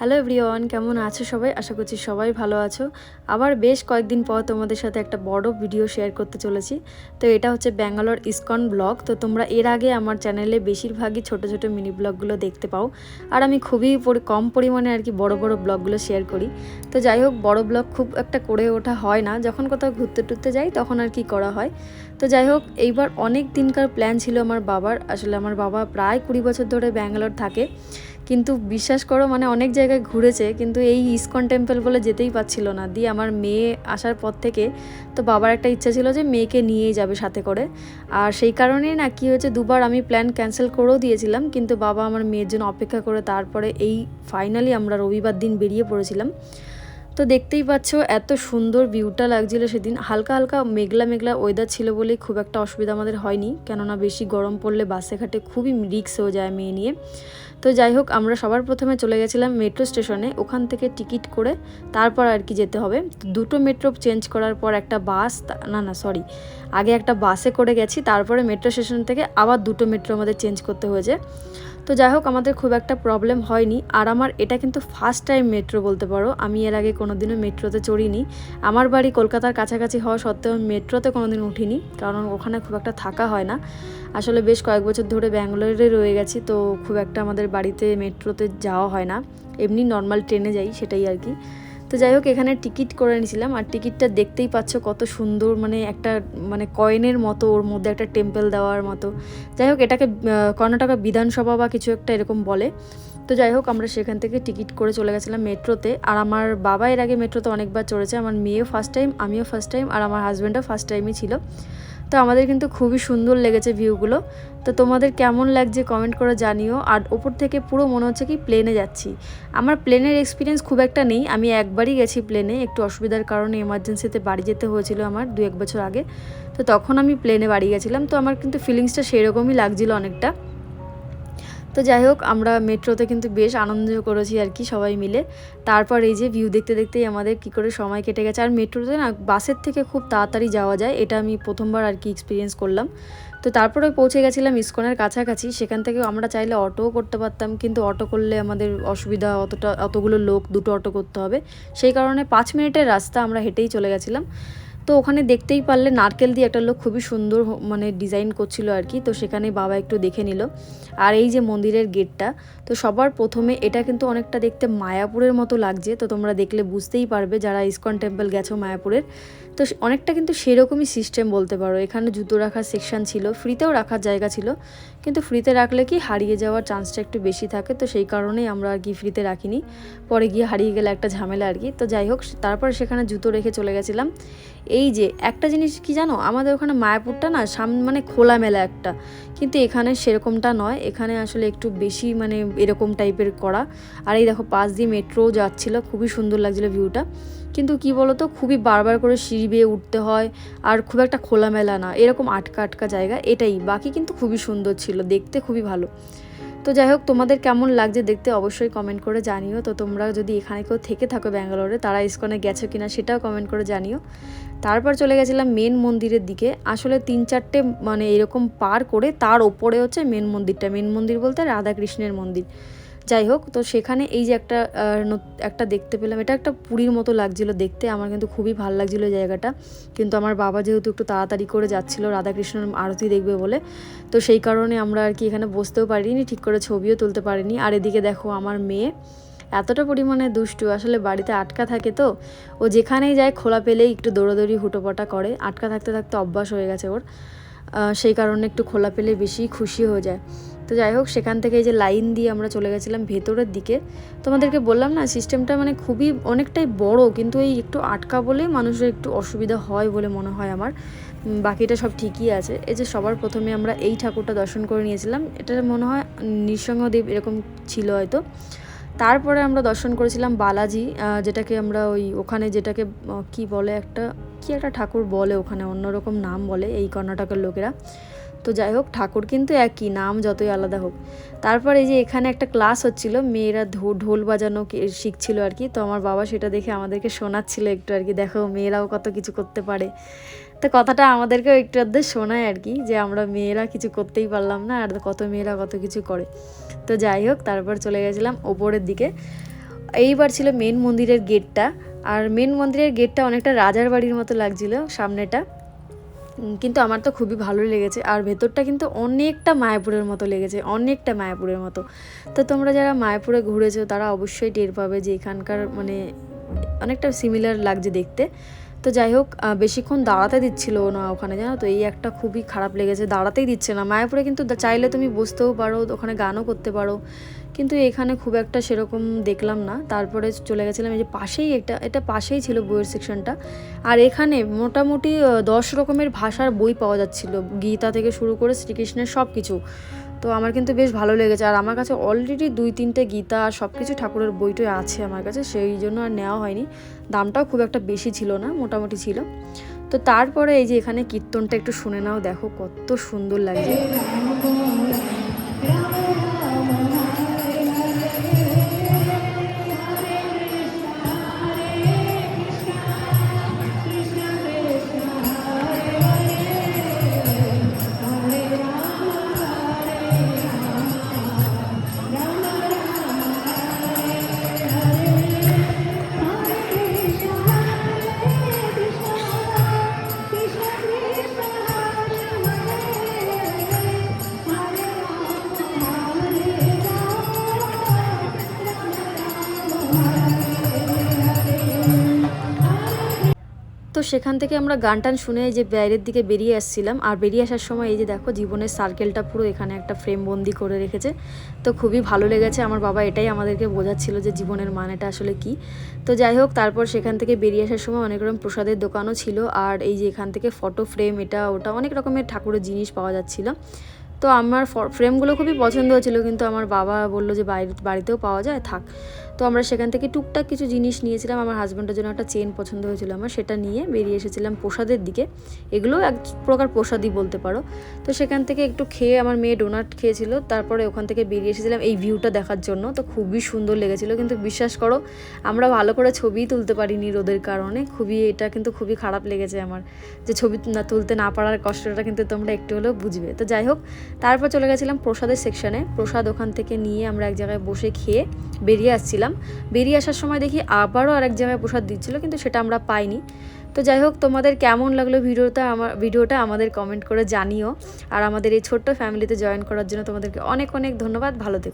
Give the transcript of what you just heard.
Hello everyone কেমন আছো সবাই? আশা করছি সবাই ভালো আছো। আবার বেশ কয়েকদিন পর তোমাদের সাথে একটা বড় ভিডিও শেয়ার করতে চলেছি। তো এটা হচ্ছে ব্যাঙ্গালোর ইসকন ব্লগ। তো তোমরা এর আগে আমার চ্যানেলে বেশিরভাগই ছোট ছোট মিনি ব্লগগুলো দেখতে পাও। আর আমি খুবই কম পরিমাণে আর কি বড় বড় ব্লগগুলো শেয়ার করি। তো যাই হোক, বড় ব্লগ খুব একটা করে ওঠা হয় না। যখন কোথাও ঘুরতে টুরতে যাই, তখন আর কি করা হয়। তো যাই হোক, এইবার অনেক দিনকার প্ল্যান ছিল আমার বাবার। আসলে আমার বাবা প্রায় কুড়ি বছর ধরে ব্যাঙ্গালোর থাকে। কিন্তু বিশ্বাস করো মানে অনেক জায়গায় ঘুরেছে, কিন্তু এই ইস্কন টেম্পল বলে যেতেই পাচ্ছিল না। দিয়ে আমার মেয়ে আসার পর থেকে তো বাবার একটা ইচ্ছা ছিল যে মেয়েকে নিয়েই যাবে সাথে করে। আর সেই কারণেই না কী হয়েছে, দুবার আমি প্ল্যান ক্যান্সেল করেও দিয়েছিলাম, কিন্তু বাবা আমার মেয়ের জন্য অপেক্ষা করে তারপরে এই ফাইনালি আমরা রবিবার দিন বেরিয়ে পড়েছিলাম। তো দেখতেই পাচ্ছ, এত সুন্দর ভিউটা লাগছিল সেদিন। হালকা হালকা মেঘলা মেঘলা ওয়েদার ছিল বলেই খুব একটা অসুবিধা আমাদের হয়নি, কেননা বেশি গরম পড়লে বাসে ঘাটে খুবই রিক্স হয়ে যায় মেয়ে নিয়ে। তো যাই হোক, আমরা সবার প্রথমে চলে গেছিলাম মেট্রো স্টেশনে ওখান থেকে টিকিট করে তারপর আর কি যেতে হবে। দুটো মেট্রো চেঞ্জ করার পর একটা বাস না না সরি আগে একটা বাসে করে গেছি, তারপরে মেট্রো স্টেশন থেকে আবার দুটো মেট্রো আমাদের চেঞ্জ করতে হয়েছে। তো যাই হোক, আমাদের খুব একটা প্রবলেম হয়নি। আর আমার এটা কিন্তু ফার্স্ট টাইম মেট্রো বলতে পারো। আমি এর আগে কোনোদিনও মেট্রোতে চড়িনি। আমার বাড়ি কলকাতার কাছাকাছি হওয়া সত্ত্বেও মেট্রোতে কোনোদিন উঠিনি, কারণ ওখানে খুব একটা থাকা হয় না। আসলে বেশ কয়েক বছর ধরে ব্যাঙ্গালোরে রয়ে গেছি, তো খুব একটা আমাদের বাড়িতে মেট্রোতে যাওয়া হয় না। এমনি নর্মাল ট্রেনে যাই, সেটাই আর কি। তো যাই হোক, এখানে টিকিট করে নিয়েছিলাম আর টিকিটটা দেখতেই পাচ্ছ কত সুন্দর মানে একটা মানে কয়েনের মতো, ওর মধ্যে একটা টেম্পল দেওয়ার মতো। যাই হোক, এটাকে কর্ণাটকা বিধানসভা বা কিছু একটা এরকম বলে। তো যাই হোক, আমরা সেখান থেকে টিকিট করে চলে গেছিলাম মেট্রোতে। আর আমার বাবা এর আগে মেট্রোতে অনেকবার চড়েছে। আমার মেয়েও ফার্স্ট টাইম আমিও ফার্স্ট টাইম আর আমার হাজব্যান্ডও ফার্স্ট টাইমই ছিল। তো আমাদের কিন্তু খুবই সুন্দর লেগেছে ভিউগুলো। তো তোমাদের কেমন লাগছে কমেন্ট করে জানিও। আর ওপর থেকে পুরো মনে হচ্ছে কি প্লেনে যাচ্ছি। আমার প্লেনের এক্সপিরিয়েন্স খুব একটা নেই। আমি একবারই গেছি প্লেনে একটু অসুবিধার কারণে এমার্জেন্সিতে বাড়ি যেতে হয়েছিল আমার দু এক বছর আগে। তো তখন আমি প্লেনে বাড়ি গেছিলাম। তো আমার কিন্তু ফিলিংসটা সেরকমই লাগছিল অনেকটা। তো যাই হোক, আমরা মেট্রোতে কিন্তু বেশ আনন্দ করেছি আর কি সবাই মিলে। তারপর এই যে ভিউ দেখতে দেখতেই আমাদের কি করে সময় কেটে গেছে। আর মেট্রোতে না, বাসের থেকে খুব তাড়াতাড়ি যাওয়া যায়, এটা আমি প্রথমবার আর কি এক্সপিরিয়েন্স করলাম। তো তারপরে পৌঁছে গেছিলাম ইস্কনের কাছাকাছি, সেখান থেকে আমরা চাইলে অটোও করতে পারতাম, কিন্তু অটো করলে আমাদের অসুবিধা অতটা, অতগুলো লোক, দুটো অটো করতে হবে। সেই কারণে পাঁচ মিনিটের রাস্তা আমরা হেঁটেই চলে গেছিলাম। তো ওখানে দেখতেই পারলে নারকেল দিয়ে একটা লোক খুবই সুন্দর মানে ডিজাইন করছিল আর কি। তো সেখানে বাবা একটু দেখে নিল। আর এই যে মন্দিরের গেটটা, তো সবার প্রথমে এটা কিন্তু অনেকটা দেখতে মায়াপুরের মতো লাগছে। তো তোমরা দেখলে বুঝতেই পারবে যারা ইসকন টেম্পল গেছো মায়াপুরের। তো অনেকটা কিন্তু সেরকমই সিস্টেম বলতে পারো। এখানে জুতো রাখার সেকশন ছিল ফ্রিতেও রাখার জায়গা ছিল। কিন্তু ফ্রিতে রাখলে কি হারিয়ে যাওয়ার চান্সটা একটু বেশি থাকে? তো সেই কারণেই আমরা আর কি ফ্রিতে রাখিনি। পরে গিয়ে হারিয়ে গেলে একটা ঝামেলা আর কি। তো যাই হোক, তারপর সেখানে জুতো রেখে চলে গেছিলাম। এই যে একটা জিনিস কি জানো? আমাদের ওখানে মায়াপুরটা না সাম মানে খোলামেলা একটা। কিন্তু এখানে সেরকমটা নয়। এখানে আসলে একটু বেশি মানে এরকম টাইপের করা। আর এই দেখো পাশ দিয়ে মেট্রো যাচ্ছিল, খুবই সুন্দর লাগছিল ভিউটা কিন্তু কি বলতো? খুবই বারবার করে সিঁড়ি বেয়ে উঠতে হয়। আর খুব একটা খোলামেলা না। এরকম আটকা আটকা জায়গা এটাই। বাকি কিন্তু খুবই সুন্দর ছিল। দেখতে খুবই ভালো। তো যাই হোক, তোমাদের কেমন লাগছে দেখতে অবশ্যই কমেন্ট করে জানিও। তো তোমরা যদি এখানে কেউ থেকে থাকো ব্যাঙ্গালোরে, তারা ইস্কনে গেছো কিনা সেটাও কমেন্ট করে জানিও। তারপর চলে গেছিলাম মেন মন্দিরের দিকে। আসলে তিন চারটে মানে এরকম পার করে তার ওপরে হচ্ছে মেন মন্দিরটা। মেন মন্দির বলতে রাধাকৃষ্ণের মন্দির। যাই হোক, তো সেখানে এই যে একটা একটা দেখতে পেলাম। এটা একটা পুরীর মতো লাগছিল দেখতে, আমার কিন্তু খুবই ভালো লাগছিল জায়গাটা। কিন্তু আমার বাবা যেহেতু একটু তাড়াতাড়ি করে যাচ্ছিল রাধাকৃষ্ণের আরতি দেখবে বলে, তো সেই কারণে আমরা আর কি এখানে বসতেও পারিনি, ঠিক করে ছবিও তুলতে পারিনি। আর এদিকে দেখো আমার মেয়ে, এতটা পরিমাণে দুষ্টু, আসলে বাড়িতে আটকা থাকে তো, ও যেখানেই যায় খোলা পেলেই একটু দৌড়াদৌড়ি, হুটোপাটা করে। আটকা থাকতে থাকতে অভ্যাস হয়ে গেছে ওর সেই কারণে একটু খোলা পেলে বেশি খুশি হয়ে যায়। তো যাই হোক, সেখান থেকে এই যে লাইন দিয়ে আমরা চলে গেছিলাম ভেতরের দিকে। তোমাদেরকে বললাম না সিস্টেমটা মানে খুবই অনেকটাই বড়, কিন্তু এই একটু আটকা বলেই মানুষের একটু অসুবিধা হয় বলে মনে হয় আমার। বাকিটা সব ঠিকই আছে। এই যে সবার প্রথমে আমরা এই ঠাকুরটা দর্শন করে নিয়েছিলাম। এটা মনে হয় নৃসিংহদেব এরকম ছিল হয়তো। তারপরে আমরা দর্শন করেছিলাম বালাজি যেটাকে আমরা ওই ওখানে যেটাকে কি বলে একটা, কি একটা ঠাকুর বলে ওখানে, অন্যরকম নাম বলে এই কর্ণাটকের লোকেরা। তো যাই হোক, ঠাকুর কিন্তু একই, নাম যতই আলাদা হোক। তারপর এই যে এখানে একটা ক্লাস হচ্ছিল, মেয়েরা ঢোল বাজানো শিখছিল আর কি। তো আমার বাবা সেটা দেখে আমাদেরকে শোনাচ্ছিল একটু আর কি, দেখো মেয়েরাও কত কিছু করতে পারে। তো কথাটা আমাদেরকেও একটু অর্ধেক শোনায় আর কি, যে আমরা মেয়েরা কিছু করতেই পারলাম না, আর কত মেয়েরা কত কিছু করে। তো যাই হোক, তারপর চলে গেছিলাম ওপরের দিকে। এইবার ছিল মেন মন্দিরের গেটটা, আর মেন মন্দিরের গেটটা অনেকটা রাজার বাড়ির মতো লাগছিল সামনেটা। কিন্তু আমার তো খুবই ভালো লেগেছে। আর ভেতরটা কিন্তু অনেকটা মায়াপুরের মতো লেগেছে, অনেকটা মায়াপুরের মতো। তো তোমরা যারা মায়াপুরে ঘুরেছো, তারা অবশ্যই টের পাবে যে এখানকার মানে অনেকটা সিমিলার লাগছে দেখতে। তো যাই হোক বেশিক্ষণ দাঁড়াতে দিচ্ছিল না ওখানে, জানো তো? এই একটা খুবই খারাপ লেগেছে, দাঁড়াতেই দিচ্ছে না। মায়াপুরে কিন্তু চাইলে তুমি বসতেও পারো, ওখানে গানও করতে পারো। কিন্তু এখানে খুব একটা সেরকম দেখলাম না। তারপরে চলে গেছিলাম এই যে পাশেই এটা এটা পাশেই ছিল বইয়ের সেকশনটা আর এখানে মোটামুটি দশ রকমের ভাষার বই পাওয়া যাচ্ছিল। গীতা থেকে শুরু করে শ্রীকৃষ্ণের সব কিছু তো আমার কিন্তু বেশ ভালো লেগেছে। আর আমার কাছে অলরেডি দুই, তিনটে গীতা আর সব কিছু ঠাকুরের বইটই আছে আমার কাছে। সেই জন্য আর নেওয়া হয়নি। দামটাও খুব একটা বেশি ছিল না, মোটামুটি ছিল। তো তারপরে এই যে এখানে কীর্তনটা একটু শুনে নাও। দেখো কত সুন্দর লাগছে। তো সেখান থেকে আমরা গান টান শুনে যে বাইরের দিকে বেরিয়ে আসছিলাম। আর বেরিয়ে আসার সময় এই যে দেখো জীবনের সার্কেলটা পুরো এখানে একটা ফ্রেম বন্দি করে রেখেছে। তো খুবই ভালো লেগেছে। আমার বাবা এটাই আমাদেরকে বোঝাচ্ছিল যে জীবনের মানেটা আসলে কি। তো যাই হোক, তারপর সেখান থেকে বেরিয়ে আসার সময় অনেক রকম প্রসাদের দোকানও ছিল। আর এই যে এখান থেকে ফটো ফ্রেম এটা, ওটা অনেক রকমের ঠাকুরের জিনিস পাওয়া যাচ্ছিল। তো আমার ফ্রেমগুলো খুবই পছন্দ হয়েছিল, কিন্তু আমার বাবা বলল যে বাইরে বাড়িতেও পাওয়া যায়, থাক। তো আমরা সেখান থেকে টুকটাক কিছু জিনিস নিয়েছিলাম, আমার হাজব্যান্ডের জন্য একটা চেন পছন্দ হয়েছিল আমার, সেটা নিয়ে বেরিয়ে এসেছিলাম প্রসাদের দিকে। এগুলো এক প্রকার প্রসাদই বলতে পারো। তো সেখান থেকে একটু খেয়ে আমার মেয়ে ডোনাট খেয়েছিল, তারপরে ওখান থেকে বেরিয়ে এসেছিলাম এই ভিউটা দেখার জন্য। তো খুবই সুন্দর লেগেছিল, কিন্তু বিশ্বাস করো, আমরা ভালো করে ছবি তুলতে পারিনি রোদের কারণে, খুবই এটা কিন্তু খুবই খারাপ লেগেছে আমার। যে ছবি না, তুলতে না পারার কষ্টটা কিন্তু তোমরা একটু হলেও বুঝবে। তো যাই হোক তারপর চলে গেছিলাম প্রসাদের সেকশনে প্রসাদ ওখান থেকে নিয়ে আমরা এক জায়গায় বসে খেয়ে বেরিয়ে আসছিলাম। বেরিয়ে আসার সময় দেখি আবারও আরেক জায়গায় প্রসাদ দিচ্ছিল, কিন্তু সেটা আমরা পাইনি। তো যাই হোক, তোমাদের কেমন লাগল ভিডিওটা আমার ভিডিওটা আমাদের কমেন্ট করে জানিও। আর আমাদের এই ছোট্ট ফ্যামিলিতে জয়েন করার জন্য তোমাদেরকে অনেক অনেক ধন্যবাদ। ভালো থেকো।